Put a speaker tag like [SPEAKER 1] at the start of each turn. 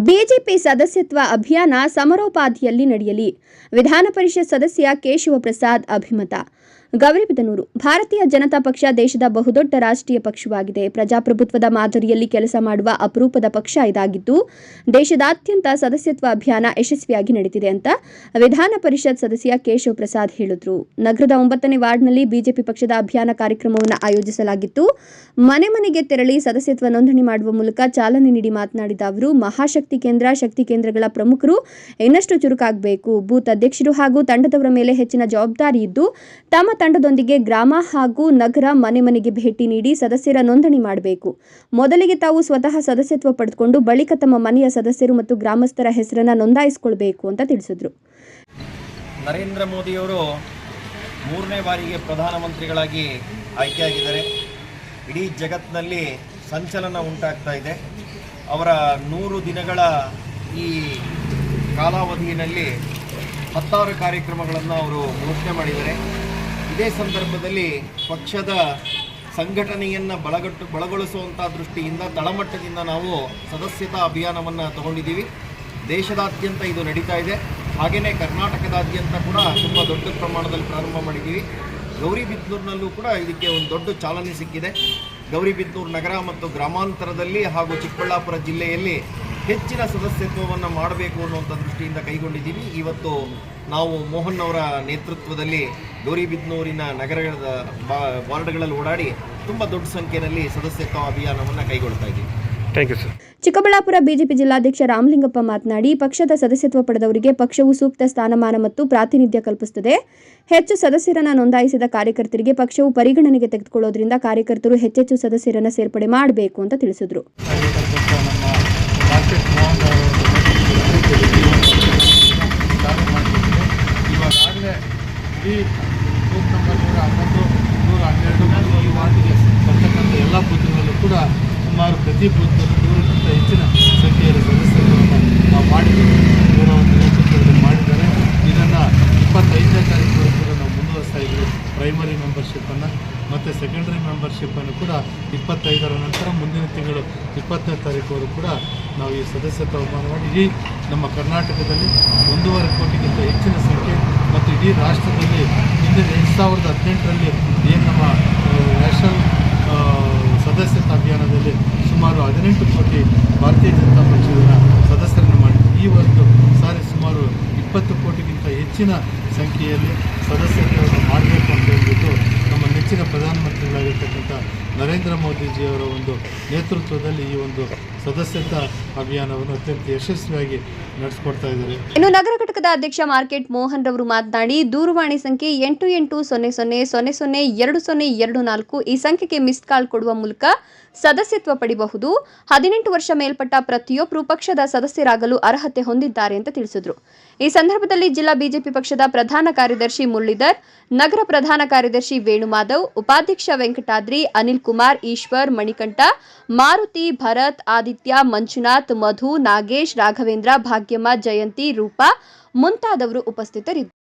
[SPEAKER 1] BJP ಸದಸ್ಯತ್ವ ಅಭಿಯಾನ ಸಮರೋಪಾದಿಯಲ್ಲಿ ನಡೆಯಲಿ. ವಿಧಾನ ಪರಿಷತ್ ಸದಸ್ಯ ಕೇಶವ ಪ್ರಸಾದ್ ಅಭಿಮತ. ಗೌರಿಬಿದನೂರು. ಭಾರತೀಯ ಜನತಾ ಪಕ್ಷ ದೇಶದ ಬಹುದೊಡ್ಡ ರಾಷ್ಟ್ರೀಯ ಪಕ್ಷವಾಗಿದೆ. ಪ್ರಜಾಪ್ರಭುತ್ವದ ಮಾದರಿಯಲ್ಲಿ ಕೆಲಸ ಮಾಡುವ ಅಪರೂಪದ ಪಕ್ಷ ಇದಾಗಿದ್ದು, ದೇಶದಾದ್ಯಂತ ಸದಸ್ಯತ್ವ ಅಭಿಯಾನ ಯಶಸ್ವಿಯಾಗಿ ನಡೆದಿದೆ ಅಂತ ವಿಧಾನ ಪರಿಷತ್ ಸದಸ್ಯ ಕೇಶವ ಪ್ರಸಾದ್ ಹೇಳಿದರು. ನಗರದ ಒಂಬತ್ತನೇ ವಾರ್ಡ್ನಲ್ಲಿ ಬಿಜೆಪಿ ಪಕ್ಷದ ಅಭಿಯಾನ ಕಾರ್ಯಕ್ರಮವನ್ನು ಆಯೋಜಿಸಲಾಗಿತ್ತು. ಮನೆ ಮನೆಗೆ ತೆರಳಿ ಸದಸ್ಯತ್ವ ನೋಂದಣಿ ಮಾಡುವ ಮೂಲಕ ಚಾಲನೆ ನೀಡಿ ಮಾತನಾಡಿದ ಅವರು, ಮಹಾಶಕ್ತಿ ಕೇಂದ್ರ, ಶಕ್ತಿ ಕೇಂದ್ರಗಳ ಪ್ರಮುಖರು ಇನ್ನಷ್ಟು ಚುರುಕಾಗಬೇಕು. ಬೂತ್ ಅಧ್ಯಕ್ಷರು ಹಾಗೂ ತಂಡದವರ ಮೇಲೆ ಹೆಚ್ಚಿನ ಜವಾಬ್ದಾರಿ ಇದ್ದು, ತಮ್ಮ ತಂಡದೊಂದಿಗೆ ಗ್ರಾಮ ಹಾಗೂ ನಗರ ಮನೆ ಮನೆಗೆ ಭೇಟಿ ನೀಡಿ ಸದಸ್ಯರ ನೋಂದಣಿ ಮಾಡಬೇಕು. ಮೊದಲಿಗೆ ತಾವು ಸ್ವತಃ ಸದಸ್ಯತ್ವ ಪಡೆದುಕೊಂಡು ಬಳಿಕ ತಮ್ಮ ಮನೆಯ ಸದಸ್ಯರು ಮತ್ತು ಗ್ರಾಮಸ್ಥರ ಹೆಸರನ್ನು ನೋಂದಾಯಿಸಿಕೊಳ್ಬೇಕು ಅಂತ ತಿಳಿಸಿದ್ರು.
[SPEAKER 2] ನರೇಂದ್ರ ಮೋದಿಯವರು ಮೂರನೇ ಬಾರಿಗೆ ಪ್ರಧಾನಮಂತ್ರಿಗಳಾಗಿ ಆಯ್ಕೆಯಾಗಿದ್ದಾರೆ. ಇಡೀ ಜಗತ್ತಿನಲ್ಲಿ ಸಂಚಲನ ಉಂಟಾಗ್ತಾ ಇದೆ. ಅವರ ನೂರು ದಿನಗಳ ಈ ಕಾಲಾವಧಿಯಲ್ಲಿ ಹತ್ತಾರು ಕಾರ್ಯಕ್ರಮಗಳನ್ನು ಅವರು ಘೋಷಣೆ ಮಾಡಿದ್ದಾರೆ. ಇದೇ ಸಂದರ್ಭದಲ್ಲಿ ಪಕ್ಷದ ಸಂಘಟನೆಯನ್ನು ಬಳಗಟ್ಟು ಬಲಗೊಳಿಸುವಂಥ ದೃಷ್ಟಿಯಿಂದ ತಳಮಟ್ಟದಿಂದ ನಾವು ಸದಸ್ಯತಾ ಅಭಿಯಾನವನ್ನು ತಗೊಂಡಿದ್ದೀವಿ. ದೇಶದಾದ್ಯಂತ ಇದು ನಡೀತಾ ಇದೆ. ಹಾಗೆಯೇ ಕರ್ನಾಟಕದಾದ್ಯಂತ ಕೂಡ ತುಂಬ ದೊಡ್ಡ ಪ್ರಮಾಣದಲ್ಲಿ ಪ್ರಾರಂಭ ಮಾಡಿದ್ದೀವಿ. ಗೌರಿಬಿದ್ನೂರಿನಲ್ಲೂ ಕೂಡ ಇದಕ್ಕೆ ಒಂದು ದೊಡ್ಡ ಚಾಲನೆ ಸಿಕ್ಕಿದೆ. ಗೌರಿಬಿದ್ನೂರು ನಗರ ಮತ್ತು ಗ್ರಾಮಾಂತರದಲ್ಲಿ ಹಾಗೂ ಚಿಕ್ಕಬಳ್ಳಾಪುರ ಜಿಲ್ಲೆಯಲ್ಲಿ ಹೆಚ್ಚಿನ ಸದಸ್ಯತ್ವವನ್ನು ಮಾಡಬೇಕು ಅನ್ನುವಂಥ ದೃಷ್ಟಿಯಿಂದ ಕೈಗೊಂಡಿದ್ದೀವಿ. ಇವತ್ತು ನಾವು ಮೋಹನ್ ಅವರ ನೇತೃತ್ವದಲ್ಲಿ ಗೌರಿಬಿದ್ನೂರಿನ ನಗರದ ಬಾ- ವಾರ್ಡ್ಗಳಲ್ಲಿ ಓಡಾಡಿ ತುಂಬ ದೊಡ್ಡ ಸಂಖ್ಯೆಯಲ್ಲಿ ಸದಸ್ಯತ್ವ ಅಭಿಯಾನವನ್ನು ಕೈಗೊಳ್ತಾ ಇದ್ದೀವಿ.
[SPEAKER 3] Thank you sir
[SPEAKER 1] Chikkaballapura BJP ಜಿಲ್ಲಾಧ್ಯಕ್ಷ ರಾಮಲಿಂಗಪ್ಪ ಮಾತನಾಡಿ ಪಕ್ಷದ ಸದಸ್ಯತ್ವ ಪಡೆದವರಿಗೆ ಪಕ್ಷವು ಸೂಕ್ತ ಸ್ಥಾನಮಾನ ಮತ್ತು ಪ್ರಾತಿನಿಧ್ಯ ಕಲ್ಪಿಸುತ್ತದೆ. ಹೆಚ್ಚು ಸದಸ್ಯರನ್ನು ನೋಂದಾಯಿಸಿದ ಕಾರ್ಯಕರ್ತರಿಗೆ ಪಕ್ಷವು ಪರಿಗಣನೆಗೆ ತೆಗೆದುಕೊಳ್ಳೋದ್ರಿಂದ ಕಾರ್ಯಕರ್ತರು ಹೆಚ್ಚೆಚ್ಚು ಸದಸ್ಯರನ್ನು ಸೇರ್ಪಡೆ ಮಾಡಬೇಕು ಅಂತ ತಿಳಿಸಿದರು.
[SPEAKER 4] ಮೋಹನ್ ಅವರ ಚಾಲನೆ ಮಾಡಿದ್ದೀವಿ ಇವಾಗಲೇ ಇಡೀ ನೂರ ಹನ್ನೊಂದು ನೂರ ಹನ್ನೆರಡು ಈ ವಾರ್ಡ್ಗೆ ಬರ್ತಕ್ಕಂಥ ಎಲ್ಲ ಬೂತ್ಗಳಲ್ಲೂ ಕೂಡ ಸುಮಾರು ಪ್ರತಿ ಬೂತ್ನಲ್ಲೂ ಹೆಚ್ಚಿನ ಸಂಖ್ಯೆಯಲ್ಲಿ ಸದಸ್ಯರುಗಳನ್ನು ನಾವು ಮಾಡಿದ್ದೀವಿ ಒಂದು ನೇತೃತ್ವದಲ್ಲಿ ಮಾಡಿದ್ದಾರೆ ಇದನ್ನು ಇಪ್ಪತ್ತೈದನೇ ತಾರೀಕು ನಾವು ಪ್ರೈಮರಿ ಮೆಂಬರ್ಶಿಪ್ಪನ್ನು ಮತ್ತು ಸೆಕೆಂಡರಿ ಮೆಂಬರ್ಶಿಪ್ಪನ್ನು ಕೂಡ ಇಪ್ಪತ್ತೈದರ ನಂತರ ಮುಂದಿನ ತಿಂಗಳು ಇಪ್ಪತ್ತನೇ ತಾರೀಕುವರೆಗೂ ಕೂಡ ನಾವು ಈ ಸದಸ್ಯತ್ವ ಅವಮಾನ ಮಾಡಿ ಇಡೀ ನಮ್ಮ ಕರ್ನಾಟಕದಲ್ಲಿ ಒಂದೂವರೆ ಕೋಟಿಗಿಂತ ಹೆಚ್ಚಿನ ಸಂಖ್ಯೆ ಮತ್ತು ಇಡೀ ರಾಷ್ಟ್ರದಲ್ಲಿ ಹಿಂದಿನ ಎರಡು ಸಾವಿರದ ಹದಿನೆಂಟರಲ್ಲಿ ಏನು ನಮ್ಮ ನ್ಯಾಷನಲ್ ಸದಸ್ಯತ್ವ ಅಭಿಯಾನದಲ್ಲಿ ಸುಮಾರು ಹದಿನೆಂಟು ಕೋಟಿ ಭಾರತೀಯ ಜನತಾ ಪಕ್ಷದ ಸದಸ್ಯರನ್ನು ಮಾಡಿ ಈ ಒಂದು ಸಾರಿ ಸುಮಾರು ಇಪ್ಪತ್ತು ಕೋಟಿಗಿಂತ ಹೆಚ್ಚಿನ ಸಂಖ್ಯೆಯಲ್ಲಿ ಸದಸ್ಯತ್ವವನ್ನು ಮಾಡಬೇಕು ಅಂತ ನೆಚ್ಚಿನ ಪ್ರಧಾನಮಂತ್ರಿಗಳಾಗಿರ್ತಕ್ಕಂಥ ನರೇಂದ್ರ ಮೋದಿಜಿಯವರ ಒಂದು ನೇತೃತ್ವದಲ್ಲಿ ಈ ಒಂದು ಸದಸ್ಯತಾ ಅಭಿಯಾನವನ್ನು ಅತ್ಯಂತ ಯಶಸ್ವಿಯಾಗಿ ನಡೆಸ್ಕೊಡ್ತಾ ಇದ್ದಾರೆ.
[SPEAKER 1] ಇನ್ನು ನಗರ ಘಟಕದ ಅಧ್ಯಕ್ಷ ಮಾರ್ಕೆಟ್ ಮೋಹನ್ ರವರು ಮಾತನಾಡಿ, ದೂರವಾಣಿ ಸಂಖ್ಯೆ ಎಂಟು ಎಂಟು ಸೊನ್ನೆ ಸೊನ್ನೆ ಸೊನ್ನೆ ಸೊನ್ನೆ ಎರಡು ಸೊನ್ನೆ ಎರಡು ನಾಲ್ಕು ಈ ಸಂಖ್ಯೆಗೆ ಮಿಸ್ಡ್ ಕಾಲ್ ಕೊಡುವ ಮೂಲಕ ಸದಸ್ಯತ್ವ ಪಡಿಬಹುದು. ಹದಿನೆಂಟು ವರ್ಷ ಮೇಲ್ಪಟ್ಟ ಪ್ರತಿಯೊಬ್ಬರು ಪಕ್ಷದ ಸದಸ್ಯರಾಗಲು ಅರ್ಹತೆ ಹೊಂದಿದ್ದಾರೆ ಅಂತ ತಿಳಿಸಿದ್ರು. ಈ ಸಂದರ್ಭದಲ್ಲಿ ಜಿಲ್ಲಾ ಬಿಜೆಪಿ ಪಕ್ಷದ ಪ್ರಧಾನ ಕಾರ್ಯದರ್ಶಿ ಮುರಳೀಧರ್, ನಗರ ಪ್ರಧಾನ ಕಾರ್ಯದರ್ಶಿ ವೇಣುಮಾಧವ್, ಉಪಾಧ್ಯಕ್ಷ ವೆಂಕಟಾದ್ರಿ, ಅನಿಲ್ ಕುಮಾರ್, ಈಶ್ವರ್, ಮಣಿಕಂಠ, ಮಾರುತಿ, ಭರತ್, ಆದಿತ್ಯ, ಮಂಜುನಾಥ್, ಮಧು, ನಾಗೇಶ್, ರಾಘವೇಂದ್ರ, ಭಾಗ್ಯಮ್ಮ, ಜಯಂತಿ, ರೂಪಾ ಮುಂತಾದವರು ಉಪಸ್ಥಿತರಿದ್ದರು